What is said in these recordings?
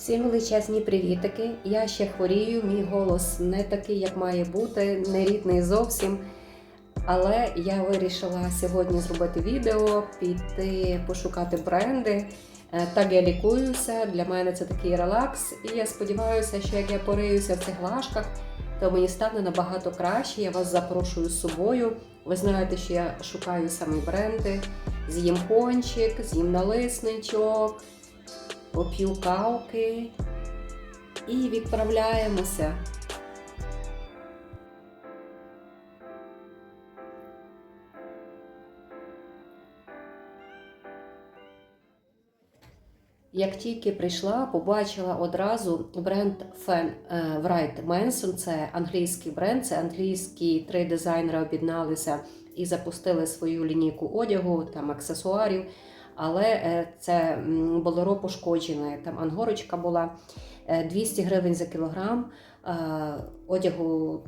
Всім величезні привітики. Я ще хворію, мій голос не такий, як має бути, не рідний зовсім. Але я вирішила сьогодні зробити відео, піти пошукати бренди. Е, Так я лікуюся. Для мене це такий релакс. І я сподіваюся, що як я пориюся в цих лашках, то мені стане набагато краще. Я вас запрошую з собою. Ви знаєте, що я шукаю саме бренди. З'їм пончик, з'їм налисничок, поп'ю кавки і відправляємося. Як тільки прийшла, побачила одразу бренд Fan е, Wright Manson. Це англійський бренд, це англійські три дизайнери об'єдналися і запустили свою лінійку одягу, там аксесуарів. Але е, це болоро пошкоджене. Там ангорочка була е, 200 гривень за кілограм. Е, Одягу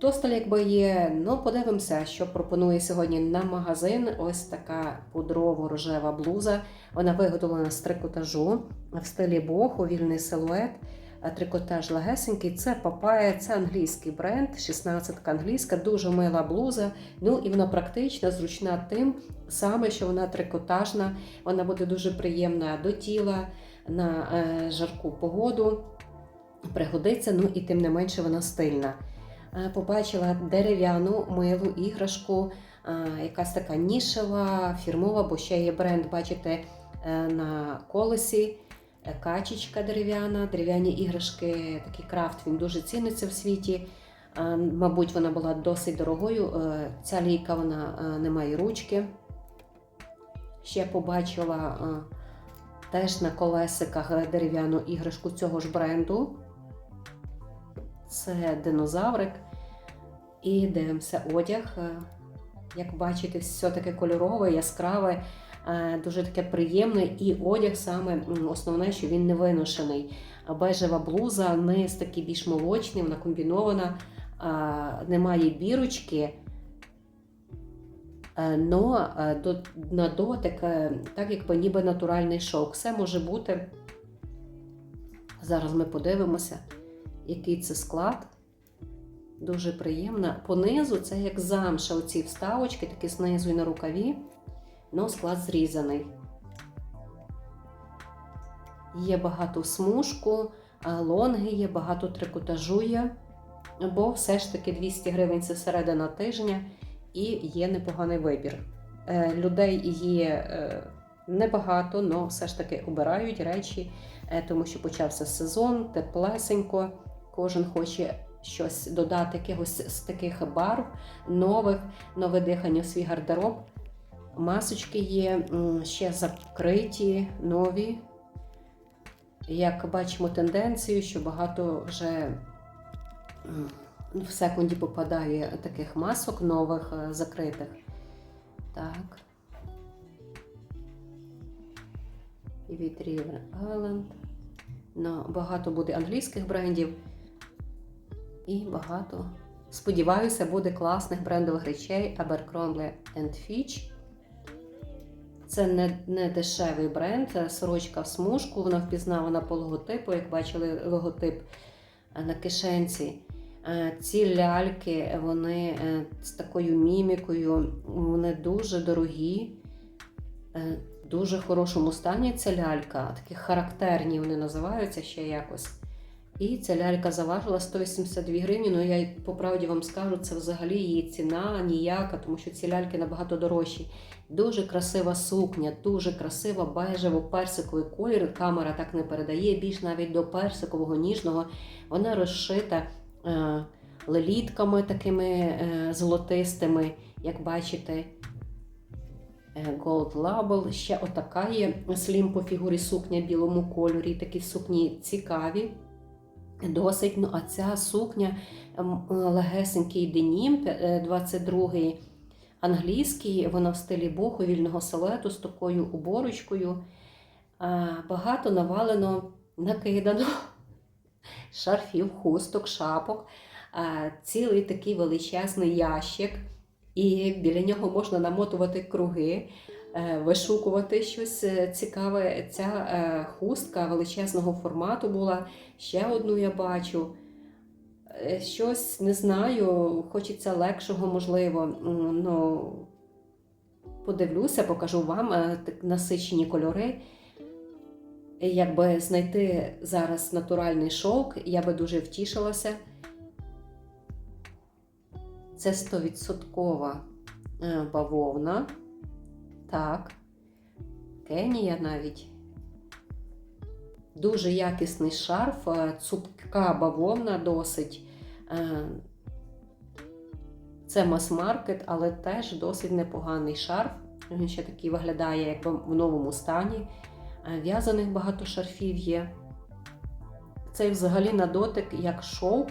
досталь якби є. Ну, подивимося, що пропонує сьогодні на магазин. Ось така пудрово-рожева блуза. Вона виготовлена з трикотажу в стилі боху, вільний силует. А Трикотаж легесенький, це папая, це англійський бренд, 16 англійська, дуже мила блуза. Ну і вона практична, зручна тим саме, що вона трикотажна, вона буде дуже приємна до тіла на е, жарку погоду. Пригодиться, ну і тим не менше вона стильна. Е, Побачила дерев'яну милу іграшку, е, якась така нішева, фірмова, бо ще є бренд, бачите, е, на колесі. Е, Качечка дерев'яна, дерев'яні іграшки, такий крафт, він дуже ціниться в світі. Мабуть, вона була досить дорогою. Е, Ця лійка вона е, не має ручки. Ще побачила теж на колесиках дерев'яну іграшку цього ж бренду. Це динозаврик. І дивимося одяг. Як бачите, все таке кольорове, яскраве, дуже таке приємне. І одяг саме основне, що він не виношений. А Бежева блуза, низ такий більш молочний, вона комбінована, немає бірочки. Е, Но е, на дотик, е, так якби ніби натуральний шовк. Все може бути. Зараз ми подивимося, який це склад. Дуже приємно. Понизу це як замша, оці вставочки, такі знизу і на рукаві, але склад зрізаний. Є багато смужку, лонги є, багато трикотажу є, бо все ж таки 200 гривень це середина тижня і є непоганий вибір. Е, Людей є е, небагато, але все ж таки обирають речі, е, тому що почався сезон, теплесенько, кожен хоче щось додати, якихось з таких барв нових, нове дихання в свій гардероб. Масочки є ще закриті, нові. Як бачимо тенденцію, що багато вже в секунді попадає таких масок нових е, закритих. Так. І від River Island. Ну, багато буде англійських брендів. І багато, сподіваюся, буде класних брендових речей Abercrombie Fitch. Це не, не дешевий бренд, сорочка в смужку, вона впізнавана по логотипу, як бачили логотип е, на кишенці. Е, Ці ляльки, вони е, з такою мімікою, вони дуже дорогі, в дуже хорошому стані ця лялька, такі характерні вони називаються ще якось. І ця лялька заважила 182 гривні. Ну я по правді вам скажу, це взагалі її ціна ніяка, тому що ці ляльки набагато дорожчі. Дуже красива сукня, дуже красива, бежево-персиковий колір. Камера так не передає, більш навіть до персикового ніжного. Вона розшита е, лелітками такими е, золотистими, як бачите. Е, Gold Label. Ще отака є слім по фігурі сукня білому кольорі. Такі сукні цікаві. Досить, ну а ця сукня легесенький денім, 22-й англійський, вона в стилі боху, вільного силуету з такою уборочкою. Багато навалено, накидано шарфів, хусток, шапок, цілий такий величезний ящик, і біля нього можна намотувати круги. Е, вишукувати щось е, цікаве. Ця е, хустка величезного формату була. Ще одну я бачу. Щось не знаю, хочеться легшого, можливо. Ну, подивлюся, покажу вам так насичені кольори. Якби знайти зараз натуральний шовк, я би дуже втішилася. Це 100% е, бавовна. Так. Кенія навіть. Дуже якісний шарф, е, цупка бавовна досить. Е, Це мас-маркет, але теж досить непоганий шарф. Він ще такий виглядає, якби в новому стані. Е, В'язаних багато шарфів є. Цей взагалі на дотик як шовк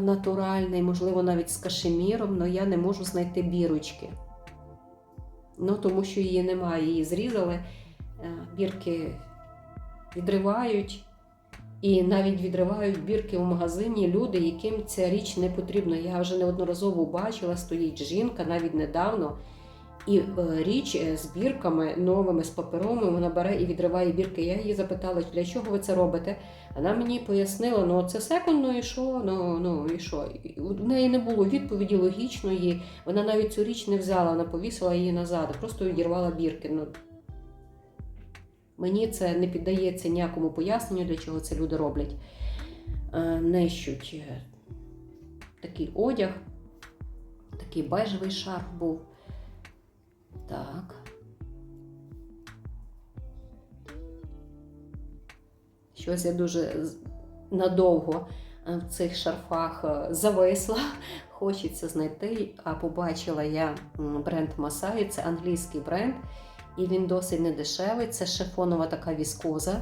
натуральний, можливо, навіть з кашеміром, але я не можу знайти бірочки. Ну, тому що її немає, її зрізали, е, бірки відривають. І навіть відривають бірки в магазині люди, яким ця річ не потрібна. Я вже неодноразово бачила, стоїть жінка навіть недавно. І е, річ е, з бірками новими, з паперовими, вона бере і відриває бірки. Я її запитала, для чого ви це робите? Вона мені пояснила, ну це секунд, ну і що? Ну, ну і що? У неї не було відповіді логічної. Вона навіть цю річ не взяла, вона повісила її назад, просто відірвала бірки. Ну, Мені це не піддається ніякому поясненню, для чого це люди роблять. Е, Нещуть такий одяг, такий бежевий шарф був. Так. Щось я дуже надовго е, в цих шарфах е, зависла. Хочеться знайти. А побачила я бренд Масаї, це англійський бренд, і він досить недешевий. Це шифонова така віскоза.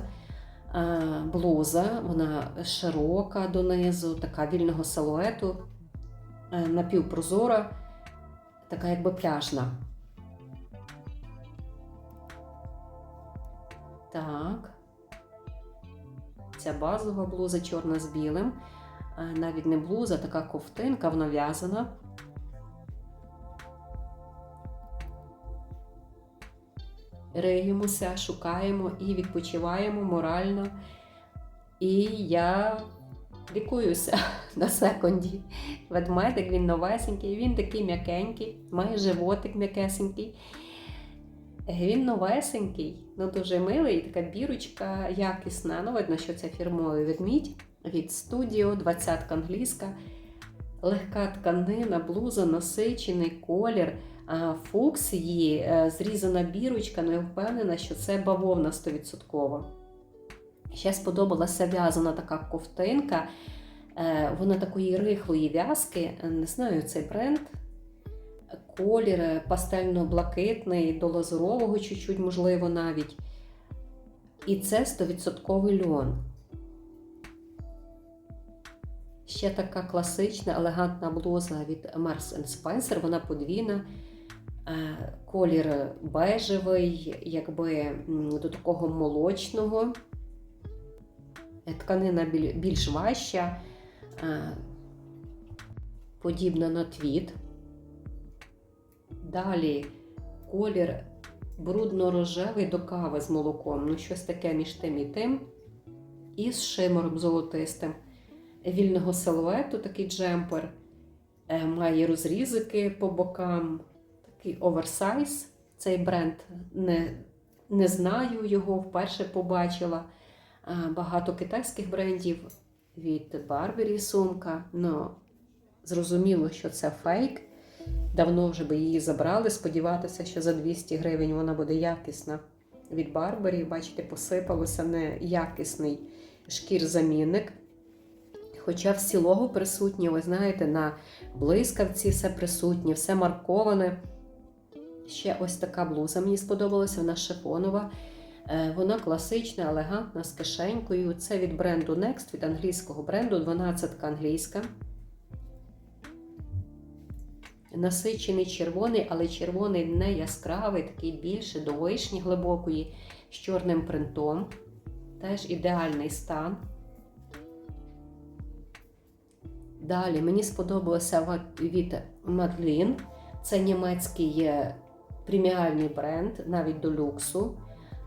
е, Блуза, вона широка донизу, така вільного силуету, напівпрозора, така якби пляжна. Так. Ця базова блуза чорна з білим. Е, Навіть не блуза, така ковтинка, вона в'язана. Риємося, шукаємо і відпочиваємо морально. І я лікуюся на секунді. Ведмедик, він новесенький, він такий м'якенький, має животик м'якесенький. Він новесенький, ну дуже милий, така бірочка якісна. Ну, видно, що це фірмовий ведмідь від студіо, 20 англійська. Легка тканина, блуза, насичений колір, фукс її, е, зрізана бірочка, ну я впевнена, що це бавовна 100%. Ще сподобалася в'язана така ковтинка. Е, Вона такої рихлої в'язки, не знаю цей бренд. Колір пастельно-блакитний, до лазурового чуть-чуть, можливо, навіть. І це 100% льон. Ще така класична, елегантна блуза від Marks Spencer, вона подвійна. Е, Колір бежевий, якби до такого молочного. Е, Тканина більш важча, е, подібна на твіт. Далі колір брудно-рожевий до кави з молоком. Ну, щось таке між тим і тим. І з шимором золотистим. Вільного силуету такий джемпер. Е, Має розрізики по бокам. Такий оверсайз. Цей бренд не, не знаю його, вперше побачила. Е, Багато китайських брендів від Барбері сумка. Ну, зрозуміло, що це фейк. Давно вже би її забрали. Сподіватися, що за 200 гривень вона буде якісна від Барбарі. Бачите, посипалося неякісний шкір-замінник. Хоча всі лого присутні, ви знаєте, на блискавці все присутнє, все марковане. Ще ось така блуза мені сподобалася, вона шифонова. Е, Вона класична, елегантна, з кишенькою. Це від бренду Next, від англійського бренду, 12 англійська. Насичений червоний, але червоний не яскравий, такий більше до вишні глибокої, з чорним принтом. Теж ідеальний стан. Далі мені сподобалося от від Мадлін. Це німецький преміальний бренд, навіть до люксу.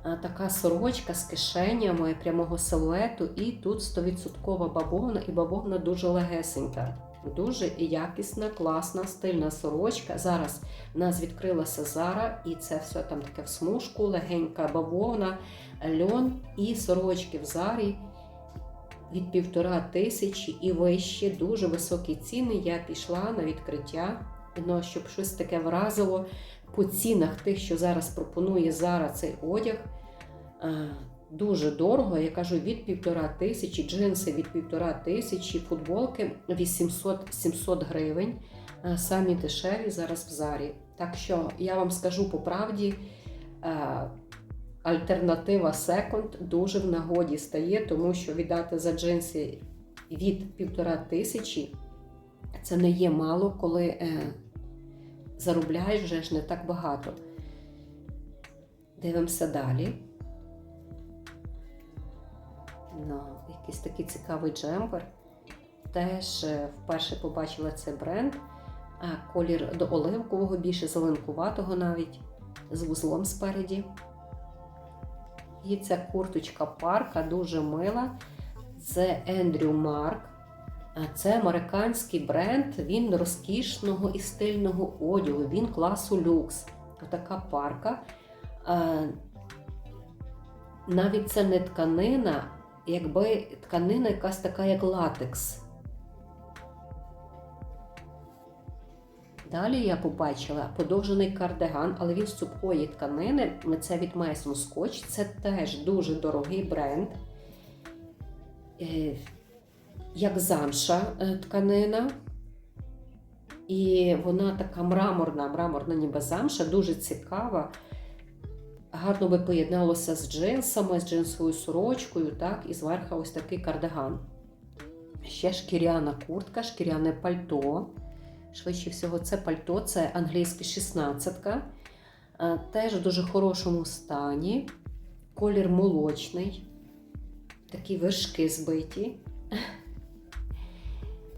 Така сорочка з кишенями прямого силуету, і тут 100% бавовна, і бавовна дуже легесенька. Дуже якісна, класна, стильна сорочка. Зараз в нас відкрилася Зара, і це все там таке в смужку, легенька бавовна, льон і сорочки в Зарі від півтора тисячі і вище, дуже високі ціни. Я пішла на відкриття. Ну, щоб щось таке вразило по цінах тих, що зараз пропонує Зара цей одяг. Дуже дорого, я кажу, від півтора тисячі, джинси від півтора тисячі, футболки 800-700 гривень. Е, Самі дешеві зараз в зарі. Так що я вам скажу по правді, е, альтернатива секонд дуже в нагоді стає, тому що віддати за джинси від півтора тисячі це не є мало, коли е, заробляєш вже ж не так багато. Дивимося далі. Ну, якийсь такий цікавий джемпер. Теж е, вперше побачила цей бренд. Колір до оливкового, більше зеленкуватого навіть, з вузлом спереді. І ця курточка парка дуже мила. Це Ендрю Марк. Це американський бренд, він розкішного і стильного одягу, він класу люкс. Отака парка. Навіть це не тканина, якби тканина якась така, як латекс. Далі я побачила подовжений кардиган, але він з цупкої тканини. Це від Mason Scotch. Це теж дуже дорогий бренд. Е, Як замша е, тканина. І вона така мраморна, мраморна, ніби замша, дуже цікава. Гарно би поєдналося з джинсами, з джинсовою сорочкою, так, і зверху ось такий кардиган. Ще шкіряна куртка, шкіряне пальто. Швидше всього, це пальто, це англійське 16-ка. Теж в дуже хорошому стані. Колір молочний. Такі вершки збиті.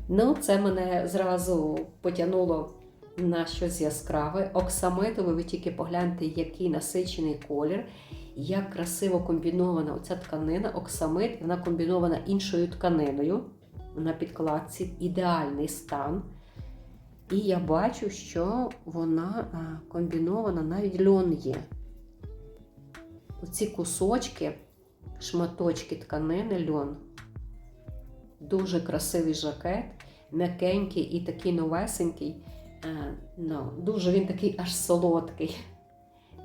Ну, це мене зразу потягнуло на щось яскраве. Оксамитове, ви тільки погляньте, який насичений колір, як красиво комбінована оця тканина, оксамит, вона комбінована іншою тканиною на підкладці. Ідеальний стан. І я бачу, що вона комбінована, навіть льон є. Оці кусочки, шматочки тканини, льон. Дуже красивий жакет, м'якенький і такий новесенький. Е, ну, дуже він такий аж солодкий.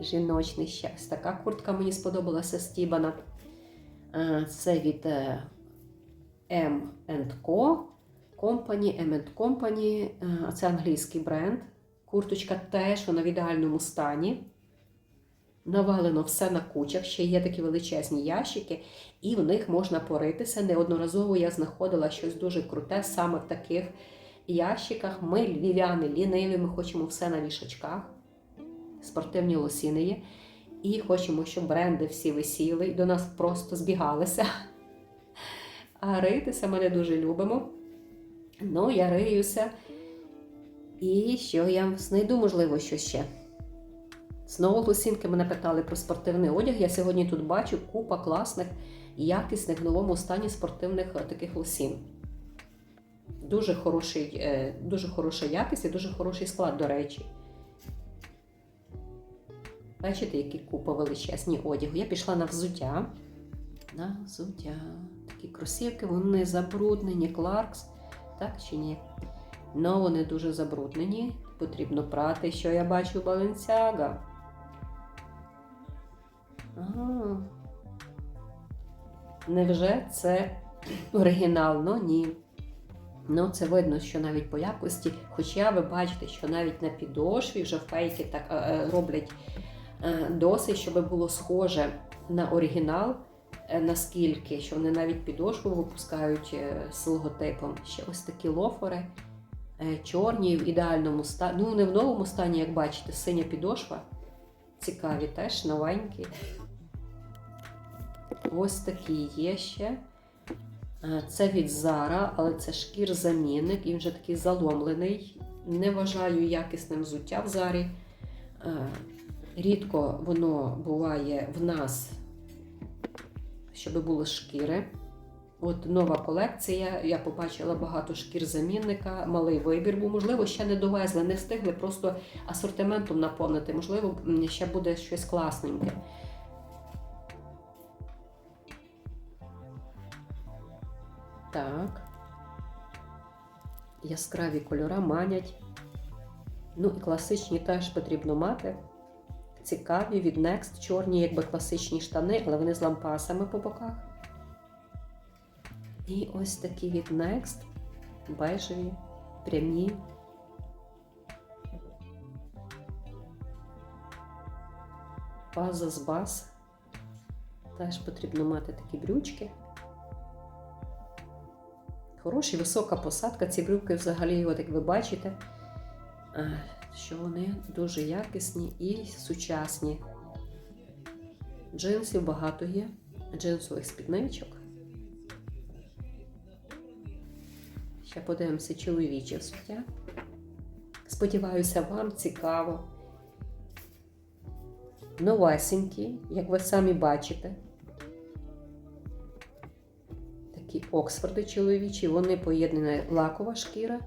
Жіночний. Ось така куртка мені сподобалася Стібана. Е, Це від е, M&Co Company, M Company. Е, Це англійський бренд. Курточка теж вона в ідеальному стані. Навалено все на кучах, ще є такі величезні ящики, і в них можна поритися. Неодноразово я знаходила щось дуже круте саме в таких ящиках. Ми, львів'яни, ліниві, ми хочемо все на вішачках, спортивні лосіни є. І хочемо, щоб бренди всі висіли і до нас просто збігалися. А ритися ми не дуже любимо. Ну, я риюся. І що я знайду, можливо, що ще. Знову лосінки мене питали про спортивний одяг. Я сьогодні тут бачу купа класних, якісних в новому стані спортивних е, таких лосін. Дуже, хороший, е, дуже хороша якість і дуже хороший склад, до речі. Бачите, які купа величезні одягу. Я пішла на взуття. На взуття. Такі кросівки, вони забруднені, Кларкс. Так чи ні? Ну, вони дуже забруднені. Потрібно прати, що я бачу Баленсяга. Невже це оригінал? Ну ні. Ну, це видно, що навіть по якості. Хоча ви бачите, що навіть на підошві вже фейки так е, е, роблять е, досить, щоб було схоже на оригінал, наскільки, що вони навіть підошву випускають з логотипом. Ще ось такі лофери. е, Чорні в ідеальному стані. Ну, не в новому стані, як бачите, синя підошва. Цікаві теж, новенькі. Ось такі є ще. Е, Це від Zara, але це шкір-замінник, він вже такий заломлений. Не вважаю якісним взуття в Зарі. Е, Рідко воно буває в нас, щоб було шкіри. От нова колекція. Я побачила багато шкір замінника, малий вибір, бо, можливо, ще не довезли, не встигли просто асортиментом наповнити. Можливо, ще буде щось класненьке. Так. Яскраві кольора манять. Ну і класичні теж потрібно мати. Цікаві від Next, чорні, якби класичні штани, але вони з лампасами по боках. І ось такі від Next, бежеві, прямі. База з баз. Теж потрібно мати такі брючки. Хороша висока посадка. Ці брюки взагалі, от як ви бачите, е, що вони дуже якісні і сучасні. Джинсів багато є, джинсових спідничок. Ще подивимося чоловіче взуття. Сподіваюся, вам цікаво. Новесенькі, як ви самі бачите. Оксфорди чоловічі, вони поєднані лакова шкіра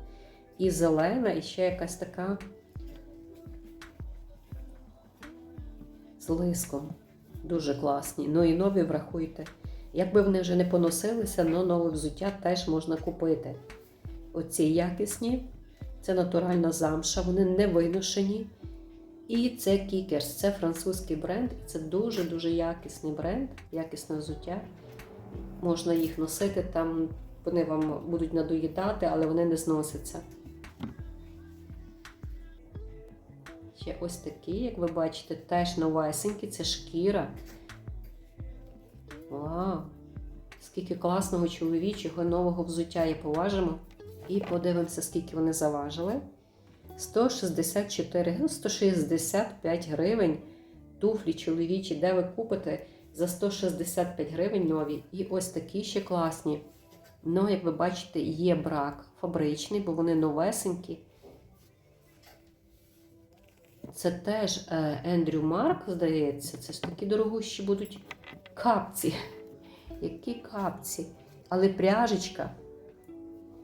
і зелена, і ще якась така з лиском. Дуже класні. Ну і нові врахуйте. Якби вони вже не поносилися, але нове взуття теж можна купити. Оці якісні, це натуральна замша, вони не виношені. І це Кікерс, це французький бренд, і це дуже-дуже якісний бренд, якісне взуття. Можна їх носити, там вони вам будуть надоїдати, але вони не зносяться. Ще ось такі, як ви бачите, теж новесенькі, це шкіра. Вау! Скільки класного чоловічого нового взуття є поважимо. І подивимося, скільки вони заважили. 164, ну, 165 гривень. Туфлі чоловічі, де ви купите за 165 гривень нові. І ось такі ще класні. Ну, як ви бачите, є брак фабричний, бо вони новесенькі. Це теж Ендрю Марк, здається, це ж такі дорогущі будуть капці. Які капці. Але пряжечка.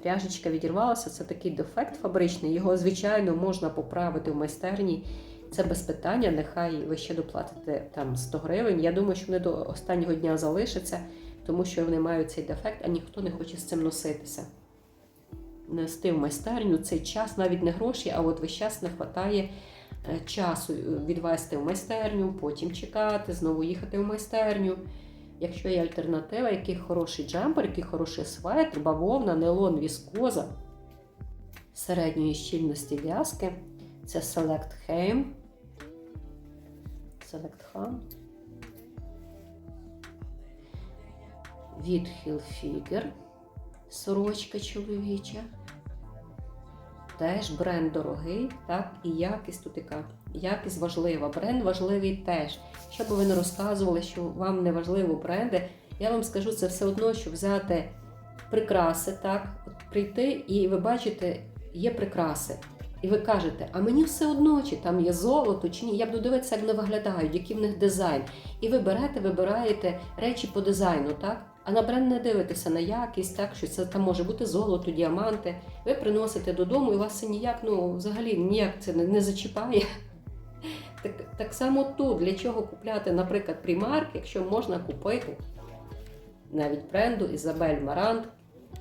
Пряжечка відірвалася, це такий дефект фабричний. Його, звичайно, можна поправити в майстерні. Це без питання, нехай ви ще доплатите там 100 гривень. Я думаю, що вони до останнього дня залишаться, тому що вони мають цей дефект, а ніхто не хоче з цим носитися. Нести в майстерню цей час, навіть не гроші, а от весь час не вистачає часу відвести в майстерню, потім чекати, знову їхати в майстерню. Якщо є альтернатива, який хороший джемпер, який хороший светр, бавовна, нейлон, віскоза середньої щільності в'язки, це Select Heim. Select Ham. Від Hilfiger. Сорочка чоловіча. Теж бренд дорогий, так, і якість тут яка. Якість важлива. Бренд важливий теж. Що би ви не розказували, що вам не важливо бренди, я вам скажу це все одно, що взяти прикраси, так, от прийти, і ви бачите, є прикраси. І ви кажете, а мені все одно, чи там є золото, чи ні. Я буду дивитися, як вони виглядають, який в них дизайн. І ви берете, вибираєте речі по дизайну, так? А на бренд не дивитеся на якість, так що це там може бути золото, діаманти. Ви приносите додому, і вас це ніяк, ну взагалі ніяк це не, не зачіпає. Так, так само тут, для чого купляти, наприклад, примарк, якщо можна купити навіть бренду Ізабель Марант,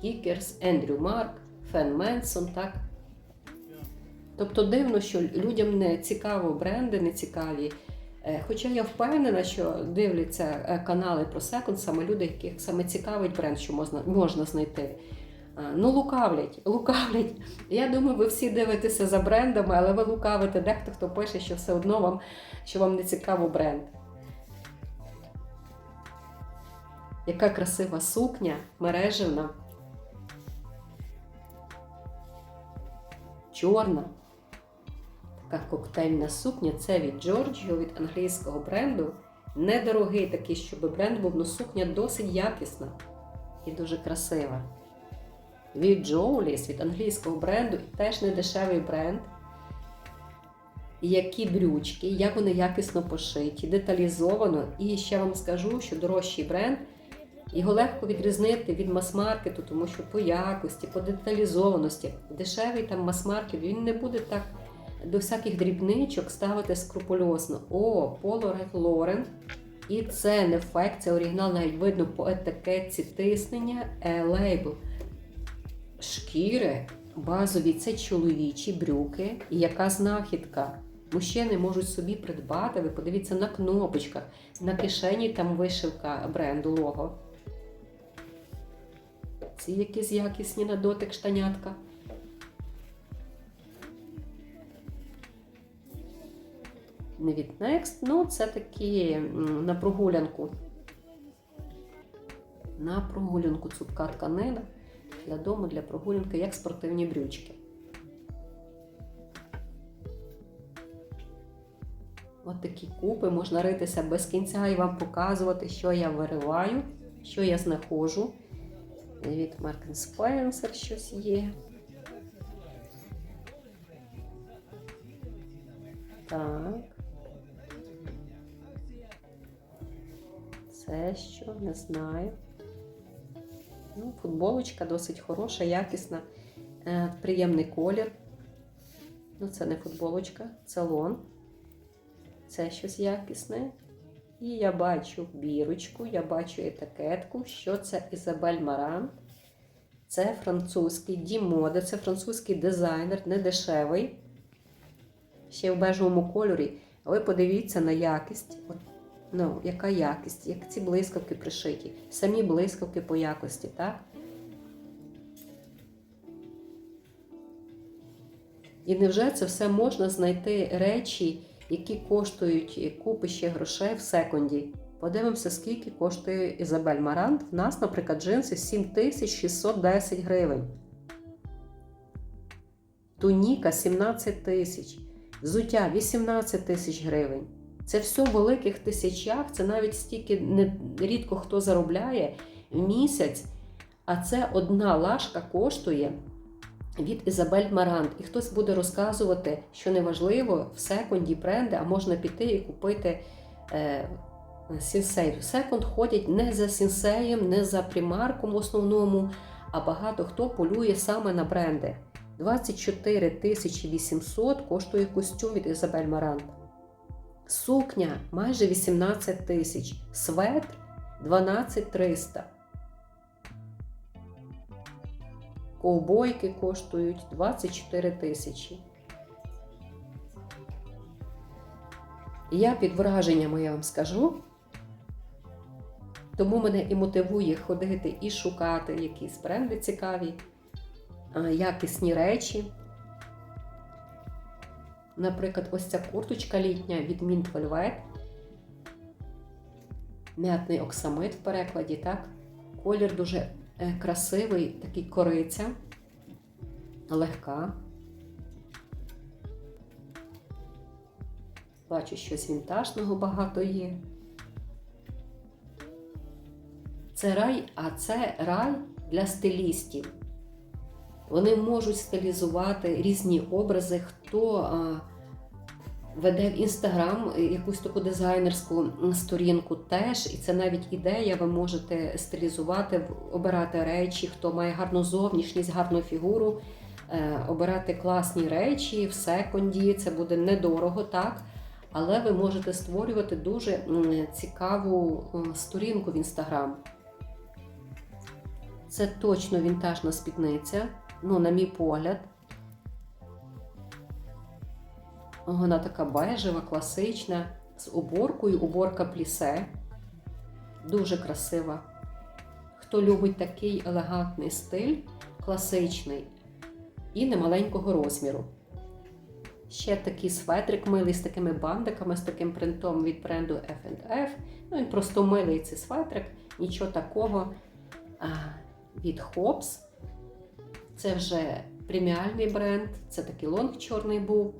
Кікерс, Ендрю Марк, Фен Менсон, так? Тобто дивно, що людям не цікаво бренди, не цікаві. Е, Хоча я впевнена, що дивляться е, канали про секонд, саме люди, яких саме цікавить бренд, що можна, можна знайти. Е, Ну, лукавлять, лукавлять. Я думаю, ви всі дивитеся за брендами, але ви лукавите. Дехто хто пише, що все одно вам, що вам не цікаво бренд. Яка красива сукня, мережевна. Чорна. Така коктейльна сукня це від Giorgio, від англійського бренду. Недорогий такий, щоб бренд був, але сукня досить якісна і дуже красива. Від Jowlis, від англійського бренду, теж не дешевий бренд. які брючки, як вони якісно пошиті, деталізовано. І ще вам скажу, що дорожчий бренд. Його легко відрізнити від мас-маркету, тому що по якості, по деталізованості, дешевий там мас-маркет, він не буде так до всяких дрібничок ставити скрупульозно. О, Ralph Lauren. І це не фейк, це оригінал, навіть видно по етикетці тиснення лейбл. Шкіри базові це чоловічі брюки. І яка знахідка? Мужчини можуть собі придбати. Ви подивіться на кнопочках, на кишені там вишивка бренду лого. Ці якісь якісні на дотик штанятка. Не від Next, ну це такі на прогулянку. На прогулянку цупка тканина для дому, для прогулянки, як спортивні брючки. От такі купи можна ритися без кінця і вам показувати, що я вириваю, що я знаходжу. Від Mark Spencer щось є. Так. Це що, не знаю. Ну, футболочка досить хороша, якісна, е, приємний колір. Ну, це не футболочка, це лон. Це щось якісне. І я бачу бірочку, я бачу етикетку, що це Ізабель Маран. Це французький дімоде, це французький дизайнер, не дешевий. Ще в бежевому кольорі. Ви подивіться на якість. От, ну, яка якість, як ці блискавки пришиті. Самі блискавки по якості, так? І невже це все можна знайти речі, які коштують купи ще грошей в секунді? Подивимося, скільки коштує Ізабель Марант. В нас, наприклад, джинси 7610 гривень. Туніка 17 тисяч. Взуття 18 тисяч гривень. Це все в великих тисячах, це навіть стільки не, рідко хто заробляє в місяць. А це одна лашка коштує від Ізабель Марант. І хтось буде розказувати, що неважливо в секунді бренди, а можна піти і купити е, сінсей. В секунд ходять не за сінсеєм, не за примарком в основному, а багато хто полює саме на бренди. 24 тисячі 800 коштує костюм від Ізабель Марант. Сукня майже 18 тисяч. Светр 12 300. Ковбойки коштують 24 тисячі. Я під враженнями я вам скажу. Тому мене і мотивує ходити і шукати якісь бренди цікаві, якісні речі. Наприклад, ось ця курточка літня від Mint Velvet. М'ятний оксамит в перекладі, так? Колір дуже е, красивий, такий кориця, легка. Бачу, щось вінтажного багато є. Це рай, а це рай для стилістів. Вони можуть стилізувати різні образи, хто веде в інстаграм якусь таку дизайнерську сторінку теж. І це навіть ідея, ви можете стилізувати, обирати речі, хто має гарну зовнішність, гарну фігуру, е, обирати класні речі в секунді. Це буде недорого, так? Але ви можете створювати дуже цікаву сторінку в інстаграм. Це точно вінтажна спідниця, ну, на мій погляд. Вона така бежева, класична, з уборкою, уборка плісе. Дуже красива. Хто любить такий елегантний стиль, класичний і немаленького розміру. Ще такий светрик милий з такими бандиками, з таким принтом від бренду F&F. Ну, він просто милий цей светрик, нічого такого. А, від Hobbs. Це вже преміальний бренд, це такий лонг чорний був.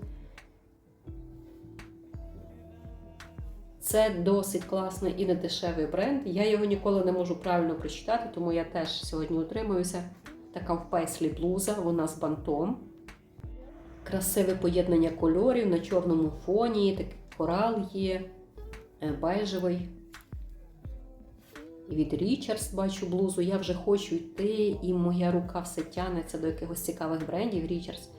Це досить класний і недешевий бренд. Я його ніколи не можу правильно прочитати, тому я теж сьогодні утримуюся. Така в пейслі блуза, вона з бантом. Красиве поєднання кольорів на чорному фоні, такий корал є, е, бежевий. І від Річардс бачу блузу. Я вже хочу йти, і моя рука все тягнеться до якихось цікавих брендів. Річардс.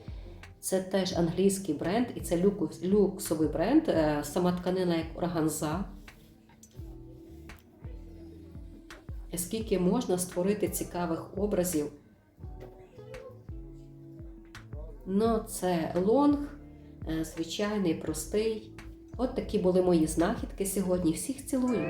Це теж англійський бренд, і це люкс- люксовий бренд. е, Сама тканина як органза. Скільки можна створити цікавих образів. Ну, це лонг, е, звичайний, простий. От такі були мої знахідки сьогодні. Всіх цілую.